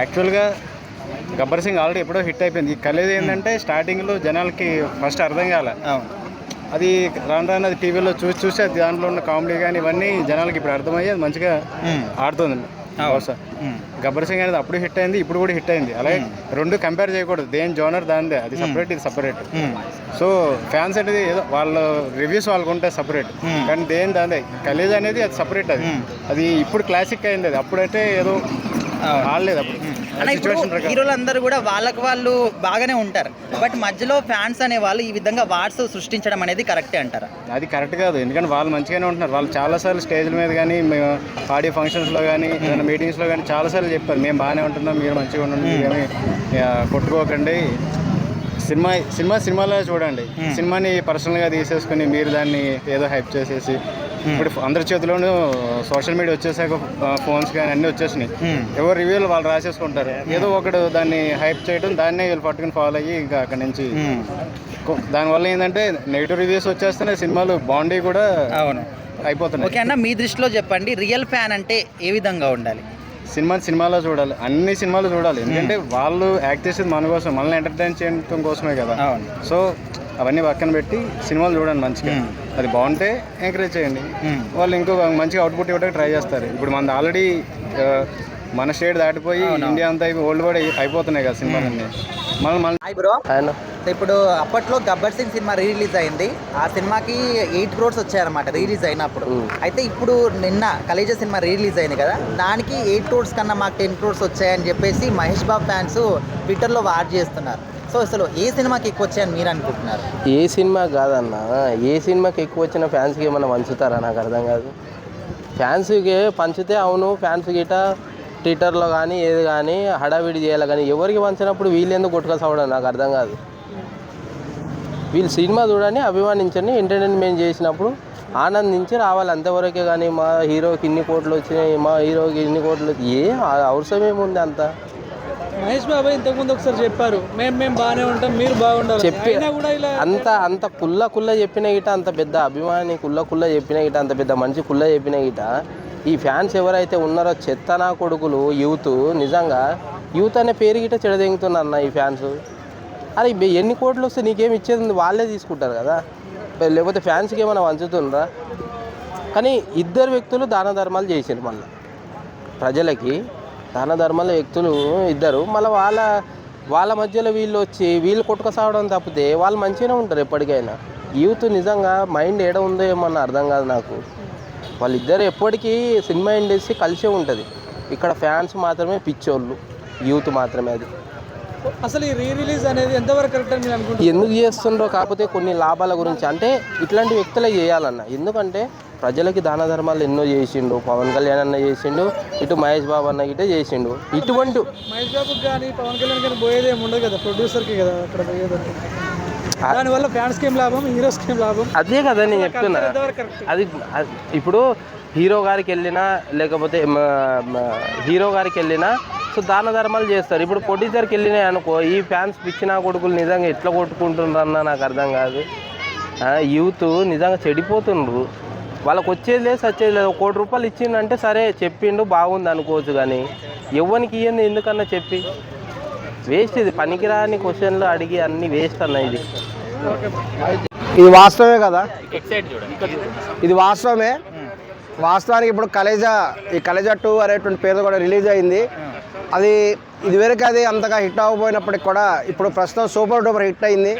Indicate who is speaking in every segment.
Speaker 1: యాక్చువల్గా గబ్బర్ సింగ్ ఆల్రెడీ ఎప్పుడో హిట్ అయిపోయింది. ఈ కలేది ఏంటంటే స్టార్టింగ్లో జనాలకి ఫస్ట్ అర్థం కాలే. అది రాను రాను అది టీవీలో చూసి చూసి అది దాంట్లో ఉన్న కామెడీ కానీ ఇవన్నీ జనాలకి ఇప్పుడు అర్థమయ్యి అది మంచిగా. ఆడుతుంది.
Speaker 2: మ్మ్.
Speaker 1: గబ్బర్ సింగ్ అనేది అప్పుడు హిట్ అయింది ఇప్పుడు కూడా హిట్ అయింది. అలాగే రెండు కంపేర్ చేయకూడదు. దేని జోనర్ దానిదే. అది సపరేట్ ఇది సపరేట్. సో ఫ్యాన్స్ అనేది ఏదో వాళ్ళ రివ్యూస్ వాళ్ళకు ఉంటాయి సపరేట్. కానీ దేని దాదే కలేజ్ అనేది అది సపరేట్ అది. అది ఇప్పుడు క్లాసిక్ అయింది అది. అప్పుడైతే ఏదో. ఆడలేదు అప్పుడు.
Speaker 2: హీరోలందరూ కూడా వాళ్ళకి వాళ్ళు బాగానే ఉంటారు. బట్ మధ్యలో ఫ్యాన్స్ అనే వాళ్ళు ఈ విధంగా వార్స్ సృష్టించడం అనేది కరెక్టే అంటారా?
Speaker 1: అది కరెక్ట్ కాదు. ఎందుకంటే వాళ్ళు మంచిగానే ఉంటున్నారు. వాళ్ళు చాలాసార్లు స్టేజ్ల మీద కానీ మేము ఆడియో ఫంక్షన్స్లో కానీ ఏదైనా మీటింగ్స్లో కానీ చాలాసార్లు చెప్పారు. మేము బాగానే ఉంటున్నాం మీరు మంచిగా ఉండండి కొట్టుకోకండి. సినిమా సినిమా సినిమాలో చూడండి. సినిమాని పర్సనల్గా తీసేసుకుని మీరు దాన్ని ఏదో హైప్ చేసేసి ఇప్పుడు అందరి చేతిలోనూ సోషల్ మీడియా వచ్చేసాక ఫోన్స్ కానీ అన్నీ వచ్చేసినాయి.
Speaker 2: Hmm.
Speaker 1: ఎవరు రివ్యూలు వాళ్ళు రాసేసుకుంటారు. ఏదో ఒకడు దాన్ని హైప్ చేయడం దాన్నే వీళ్ళు పట్టుకుని ఫాలో అయ్యి ఇంకా అక్కడి నుంచి కొ- దానివల్ల ఏంటంటే నెగిటివ్ రివ్యూస్ వచ్చేస్తున్నాయి సినిమాలు బాండీ కూడా
Speaker 2: అవును.
Speaker 1: అయిపోతున్నాయి.
Speaker 2: ఓకే అన్న మీ దృష్టిలో చెప్పండి రియల్ ఫ్యాన్ అంటే ఏ విధంగా ఉండాలి?
Speaker 1: సినిమా సినిమాలో చూడాలి. అన్ని సినిమాలు చూడాలి. ఎందుకంటే వాళ్ళు యాక్ట్ చేసేది మన కోసం మనల్ని ఎంటర్టైన్ చేయడం కోసమే కదా.
Speaker 2: అవును.
Speaker 1: సో అవన్నీ పక్కన పెట్టి సినిమాలు చూడండి మంచిగా. అది బాగుంటే ఎంకరేజ్ చేయండి. వాళ్ళు ఇంకో మంచిగా అవుట్పుట్ ఇవ్వడానికి ట్రై చేస్తారు. ఇప్పుడు మనది ఆల్రెడీ మన స్టేట్ దాటిపోయి ఇండియా అంతా ఓల్డ్ కూడా అయిపోతున్నాయి కదా సినిమాలన్నీ. మనం
Speaker 2: బ్రో.
Speaker 3: ఆయన
Speaker 2: ఇప్పుడు అప్పట్లో గబ్బర్ సింగ్ సినిమా రీ రిలీజ్ అయింది. ఆ సినిమాకి ఎయిట్ క్రోర్స్ వచ్చాయన్నమాట రీ రిలీజ్ అయినప్పుడు అయితే ఇప్పుడు నిన్న కలేజా సినిమా రీ రిలీజ్ అయింది కదా. దానికి ఎయిట్ క్రోర్స్ కన్నా మాకు టెన్ క్రోర్స్ వచ్చాయని చెప్పేసి మహేష్ బాబు ఫ్యాన్స్ ట్విట్టర్లో వార్ చేస్తున్నారు. సో అసలు ఏ సినిమాకి ఎక్కువ వచ్చాయని మీరు అనుకుంటున్నారు?
Speaker 3: ఏ సినిమా కాదన్న. ఏ సినిమాకి ఎక్కువ వచ్చిన ఫ్యాన్స్కి ఏమైనా పంచుతారా? నాకు అర్థం కాదు. ఫ్యాన్స్కి పంచితే అవును ఫ్యాన్స్ గిట ట్విట్టర్లో కానీ ఏది కానీ హడావిడి చేయాలి కానీ ఎవరికి పంచినప్పుడు వీళ్ళు ఎందుకు కొట్టుకొస్తావడం నాకు అర్థం కాదు. వీళ్ళు సినిమా చూడని అభిమానించని ఎంటర్టైన్మెంట్ చేసినప్పుడు ఆనందించి రావాలి. అంతవరకే కానీ మా హీరోకి ఇన్ని కోట్లు వచ్చినాయి మా హీరోకి ఇన్ని కోట్లు ఏ అవసరం ఏముంది అంత?
Speaker 4: మహేష్ బాబాయ్ ఇంతకుముందు ఒకసారి చెప్పారు మేము మేము బాగానే ఉంటాం మీరు బాగుండాలి
Speaker 3: చెప్పి
Speaker 4: కూడా ఇలా
Speaker 3: అంత అంత కుల్ల కుల్ల చెప్పిన గిట అంత పెద్ద అభిమాని కుల్ల కుల్ల చెప్పిన గిట అంత పెద్ద మంచి కుల్ల చెప్పిన గిట ఈ ఫ్యాన్స్ ఎవరైతే ఉన్నారో చెత్తనా కొడుకులు యూత్ నిజంగా యూత్ అనే పేరు గిట చెడదెంగుతున్నారు అన్న ఈ ఫ్యాన్స్. అరే ఎన్ని కోట్లు వస్తే నీకేం ఇచ్చేది? వాళ్ళే తీసుకుంటారు కదా. లేకపోతే ఫ్యాన్స్కి ఏమైనా వంచుతుండ్రా? కానీ ఇద్దరు వ్యక్తులు దాన ధర్మాలు చేసారు మళ్ళీ. ప్రజలకి దాన ధర్మాల వ్యక్తులు ఇద్దరు. మళ్ళీ వాళ్ళ వాళ్ళ మధ్యలో వీళ్ళు వచ్చి వీళ్ళు కొట్టుకసావడం తప్పితే వాళ్ళు మంచిగానే ఉంటారు ఎప్పటికైనా. యూత్ నిజంగా మైండ్ ఏడ ఉందో ఏమన్నా అర్థం కాదు నాకు. వాళ్ళిద్దరు ఎప్పటికీ సినిమా ఇండస్ట్రీ కలిసే ఉంటుంది. ఇక్కడ ఫ్యాన్స్ మాత్రమే పిచ్చోళ్ళు యూత్ మాత్రమే అది.
Speaker 4: అసలు ఈ రీ రిలీజ్ అనేది ఎంతవరకు కరెక్ట్ అని మీరు అనుకుంటున్నారు?
Speaker 3: ఎందుకు చేస్తుండ్రో కాకపోతే కొన్ని లాభాల గురించి. అంటే ఇట్లాంటి వ్యక్తులే చేయాలన్న. ఎందుకంటే ప్రజలకి దాన ధర్మాలు ఎన్నో చేసిండు. పవన్ కళ్యాణ్ అన్న చేసిండు. ఇటు మహేష్ బాబు అన్న గిట్టే చేసిండు. ఇటువంటి
Speaker 4: మహేష్ బాబుకి కానీ పవన్ కళ్యాణ్ కానీ పోయేది ఏమి ఉండదు కదా ప్రొడ్యూసర్కి కదా అక్కడ పోయేది దానివల్ల ఫ్యాన్స్కి ఏం లాభం హీరోస్కి ఏం లాభం?
Speaker 3: అదే కదా నేను చెప్తున్నా. అది ఇప్పుడు హీరో గారికి వెళ్ళినా లేకపోతే హీరో గారికి వెళ్ళినా సో దాన ధర్మాలు చేస్తారు. ఇప్పుడు ప్రొడ్యూసర్కి వెళ్ళినాయి అనుకో ఈ ఫ్యాన్స్ పిచ్చిన కొడుకులు నిజంగా ఎట్లా కొట్టుకుంటుండ్రన్న నాకు అర్థం కాదు. యూత్ నిజంగా చెడిపోతుండ్రు. వాళ్ళకి వచ్చేది లేదు సచ్చేది లేదు. ఒక కోటి రూపాయలు ఇచ్చిండంటే సరే చెప్పిండు బాగుంది అనుకోవచ్చు కానీ ఎవరికి ఇయ్యంది ఎందుకన్నా చెప్పి? వేస్ట్ ఇది. పనికిరాని క్వశ్చన్లు అడిగి అన్ని వేస్ట్ అన్న ఇది.
Speaker 5: ఇది వాస్తవమే కదా? ఇది వాస్తవమే? వాస్తవానికి ఇప్పుడు కలేజా ఈ కలేజా టూ అనేటువంటి పేరు కూడా రిలీజ్ అయింది. అది ఇదివరకు అది అంతగా హిట్ అవ్వబోయినప్పటికి కూడా ఇప్పుడు ప్రస్తుతం సూపర్ డూపర్ హిట్ అయింది.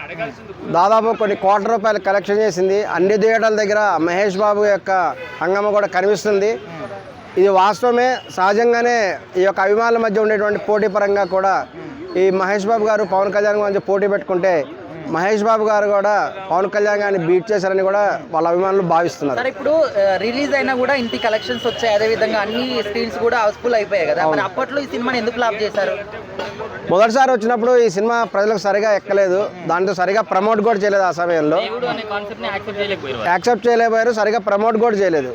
Speaker 5: దాదాపు కొన్ని కోట్ల రూపాయలు కలెక్షన్ చేసింది. అన్ని థియేటర్ల దగ్గర మహేష్ బాబు యొక్క హంగమ కూడా కనిపిస్తుంది. ఇది వాస్తవమే. సహజంగానే ఈ యొక్క అభిమానుల మధ్య ఉండేటువంటి పోటీ పరంగా కూడా ఈ మహేష్ బాబు గారు పవన్ కళ్యాణ్ మధ్య పోటీ పెట్టుకుంటే మహేష్ బాబు గారు కూడా పవన్ కళ్యాణ్ గారిని బీట్ చేశారని కూడా వాళ్ళ అభిమానులు భావిస్తున్నారు.
Speaker 2: ఇప్పుడు రిలీజ్ అయినా కూడా ఇంటి కలెక్షన్స్ వచ్చాయి. అదే విధంగా అన్ని స్క్రీన్స్ కూడా హౌస్ఫుల్ అయిపోయాయి కదా. మరి అప్పట్లో ఈ సినిమాని ఎందుకు లాప్ చేశారు?
Speaker 5: మొదటిసారి వచ్చినప్పుడు ఈ సినిమా ప్రజలకు సరిగా ఎక్కలేదు. దాంతో సరిగా ప్రమోట్ కూడా చేయలేదు ఆ సమయంలో. యాక్సెప్ట్ చేయలేకపోయారు సరిగా ప్రమోట్ కూడా చేయలేదు.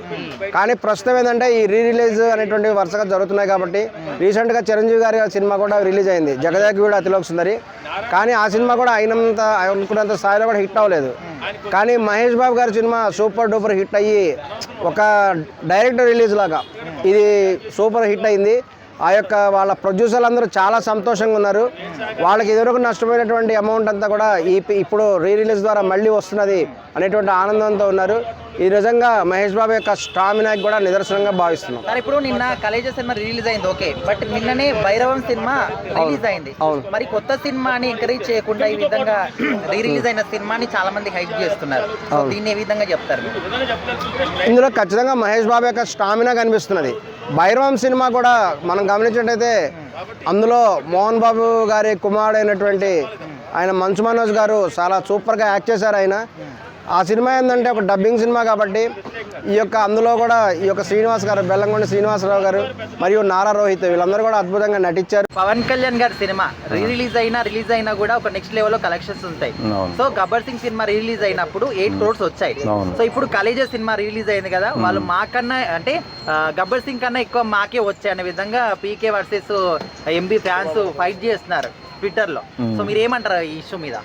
Speaker 5: కానీ ప్రస్తుతం ఏంటంటే ఈ రీ రిలీజ్ అనేటువంటి వరుసగా జరుగుతున్నాయి కాబట్టి రీసెంట్గా చిరంజీవి గారి సినిమా కూడా రిలీజ్ అయింది. జగదేక్ వీడు అతిలోక్ సుందరి. కానీ ఆ సినిమా కూడా అయినంత అనుకున్నంత స్థాయిలో కూడా హిట్ అవ్వలేదు. కానీ మహేష్ బాబు గారి సినిమా సూపర్ డూపర్ హిట్ అయ్యి ఒక డైరెక్ట్ రిలీజ్ లాగా ఇది సూపర్ హిట్ అయింది. ఆ యొక్క వాళ్ళ ప్రొడ్యూసర్లు అందరూ చాలా సంతోషంగా ఉన్నారు. వాళ్ళకి ఎదురుకు నష్టమైనటువంటి అమౌంట్ అంతా కూడా ఈ ఇప్పుడు రీ రిలీజ్ ద్వారా మళ్ళీ వస్తున్నది అనేటువంటి ఆనందంతో ఉన్నారు. ఈ నిజంగా మహేష్ బాబు యొక్క స్టామినాకి కూడా నిదర్శనంగా భావిస్తున్నాం.
Speaker 2: సార్ ఇప్పుడు నిన్న కలేజ సినిమా రిలీజ్ అయింది ఓకే. బట్ నిన్ననే భైరవం సినిమా రిలీజ్ అయింది.
Speaker 5: అవును.
Speaker 2: మరి కొత్త సినిమాని ఎంకరేజ్ చేయకుండా ఈ విధంగా రీ రిలీజ్ అయిన సినిమాని చాలా మంది హైప్ చేస్తున్నారు. దీన్ని ఏ విధంగా చెప్తారు?
Speaker 5: ఇందులో ఖచ్చితంగా మహేష్ బాబు యొక్క స్టామినా కనిపిస్తున్నది. భైరవం సినిమా కూడా మనం గమనించినట్టయితే అందులో మోహన్ బాబు గారి కుమారుడైనటువంటి ఆయన మంచు మనోజ్ గారు చాలా సూపర్గా యాక్ట్ చేశారు ఆయన. ఆ సినిమా ఏంటంటే ఒక డబ్బింగ్ సినిమా కాబట్టి ఈ యొక్క అందులో కూడా ఈ యొక్క శ్రీనివాస్ గారు బెల్లంకొండ శ్రీనివాసరావు గారు మరియు నారా రోహిత్ వీళ్ళందరూ కూడా అద్భుతంగా నటించారు.
Speaker 2: పవన్ కళ్యాణ్ గారి సినిమా రీ రిలీజ్ అయినా రిలీజ్ అయినా కూడా ఒక నెక్స్ట్ లెవెల్లో కలెక్షన్స్ ఉంటాయి. సో గబ్బర్ సింగ్ సినిమా రిలీజ్ అయినప్పుడు ఎయిట్ క్రోర్స్ వచ్చాయి. సో ఇప్పుడు కలేజా సినిమా రిలీజ్ అయింది కదా వాళ్ళు మాకన్నా అంటే గబ్బర్ సింగ్ కన్నా ఎక్కువ మాకే వచ్చాయి అనే విధంగా PK versus MB fans fight చేస్తున్నారు ట్విట్టర్లో సో మీరు ఏమంటారు ఈ ఇష్యూ మీద?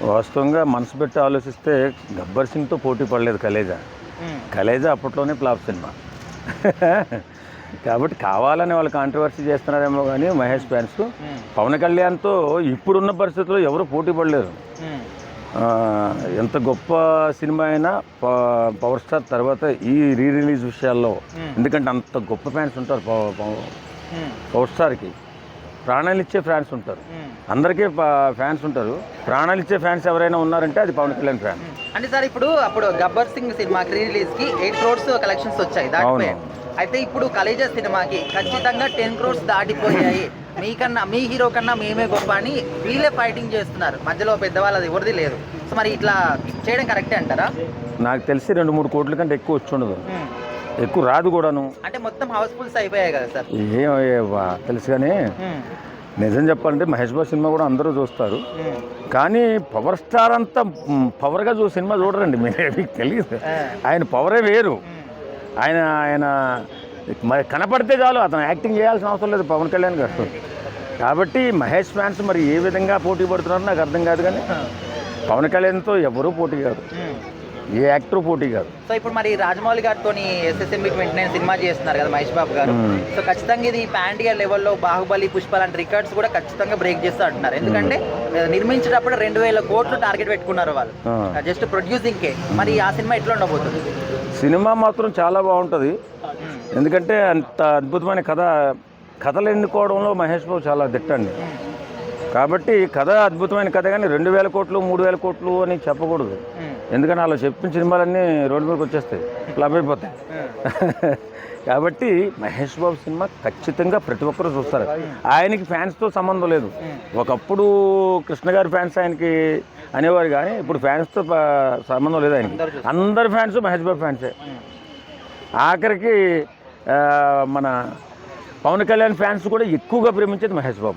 Speaker 6: వాస్తవంగా మనసు పెట్టి ఆలోచిస్తే గబ్బర్ సింగ్తో పోటీ పడలేదు కలేజా. కలేజా అప్పట్లోనే ఫ్లాప్ సినిమా కాబట్టి కావాలని వాళ్ళు కాంట్రవర్సీ చేస్తున్నారేమో కానీ మహేష్ ఫ్యాన్స్. పవన్ కళ్యాణ్తో ఇప్పుడున్న పరిస్థితుల్లో ఎవరు పోటీ పడలేరు ఎంత గొప్ప సినిమా అయినా ప- పవర్ స్టార్ తర్వాత ఈ రీ రిలీజ్ విషయాల్లో ఎందుకంటే అంత గొప్ప ఫ్యాన్స్ ఉంటారు. పవర్ స్టార్కి ప్రాణాలు ఇచ్చే ఫ్యాన్స్ ఉంటారు. అందరికీ ఫ్యాన్స్ ఉంటారు. ప్రాణాలు ఇచ్చే ఫ్యాన్స్ ఎవరైనా ఉన్నారంటే అది పవన్ కళ్యాణ్ ఫ్యాన్.
Speaker 2: అంటే సార్ ఇప్పుడు అప్పుడు గబ్బర్ సింగ్ సినిమా రిలీజ్కి ఎయిట్ క్రోర్స్ కలెక్షన్స్ వచ్చాయి దాటిపోయాయి. అయితే ఇప్పుడు కలేజా సినిమాకి ఖచ్చితంగా టెన్ క్రోర్స్ దాటిపోయాయి. మీకన్నా మీ హీరో కన్నా మేమే గొప్ప అని వీళ్ళే ఫైటింగ్ చేస్తున్నారు. మధ్యలో పెద్దవాళ్ళది ఎవరిది లేదు. సో మరి ఇట్లా చేయడం కరెక్టే అంటారా?
Speaker 6: నాకు తెలిసి రెండు మూడు కోట్ల కంటే ఎక్కువ వచ్చి ఉండదు. ఎక్కువ రాదు కూడాను.
Speaker 2: అంటే మొత్తం హౌస్ఫుల్స్ అయిపోయాయి కదా సార్?
Speaker 6: తెలుసు కానీ నిజం చెప్పాలంటే మహేష్ బాబు సినిమా కూడా అందరూ చూస్తారు. కానీ పవర్ స్టార్ అంతా పవర్గా చూ సినిమా చూడరండి. మీరు మీకు తెలియదు. ఆయన పవరే వేరు. ఆయన ఆయన మరి కనపడితే చాలు అతను యాక్టింగ్ చేయాల్సిన అవసరం లేదు పవన్ కళ్యాణ్ గారు. కాబట్టి మహేష్ ఫ్యాన్స్ మరి ఏ విధంగా పోటీ పడుతున్నారో నాకు అర్థం కాదు కానీ పవన్ కళ్యాణ్తో ఎవరూ పోటీ కాదు. ఏ యాక్టర్ పోటీ కాదు.
Speaker 2: సో ఇప్పుడు మరి రాజమౌళి గారితో ఎస్ఎస్ఎంబి ట్వంటీ నైన్ సినిమా చేస్తున్నారు కదా మహేష్ బాబు గారు. సో ఖచ్చితంగా ఇది పాన్ ఇండియా లెవెల్లో బాహుబలి పుష్ప లాంటి రికార్డ్స్ కూడా ఖచ్చితంగా బ్రేక్ చేస్తూ అంటున్నారు ఎందుకంటే నిర్మించేటప్పుడు రెండు వేల కోట్లు టార్గెట్ పెట్టుకున్నారు వాళ్ళు. జస్ట్ ప్రొడ్యూసింగ్ కే. మరి ఆ సినిమా ఎట్లా ఉండబోతుంది?
Speaker 6: సినిమా మాత్రం చాలా బాగుంటుంది. ఎందుకంటే అంత అద్భుతమైన కథ కథలు ఎన్నుకోవడంలో మహేష్ బాబు చాలా దిట్టండి. కాబట్టి కథ అద్భుతమైన కథ కానీ రెండు వేల కోట్లు మూడు వేల కోట్లు అని చెప్పకూడదు. ఎందుకంటే అలా చెప్పిన సినిమాలన్నీ రోడ్డు మీదకి వచ్చేస్తాయి. ఫ్లాప్ అయిపోతాయి. కాబట్టి మహేష్ బాబు సినిమా ఖచ్చితంగా ప్రతి ఒక్కరూ చూస్తారు. ఆయనకి ఫ్యాన్స్తో సంబంధం లేదు. ఒకప్పుడు కృష్ణ గారి ఫ్యాన్స్ ఆయనకి అనేవారు కానీ ఇప్పుడు ఫ్యాన్స్తో సంబంధం లేదు ఆయనకి. అందరు ఫ్యాన్స్ మహేష్ బాబు ఫ్యాన్సే. ఆఖరికి మన పవన్ కళ్యాణ్ ఫ్యాన్స్ కూడా ఎక్కువగా ప్రేమించేది మహేష్ బాబు.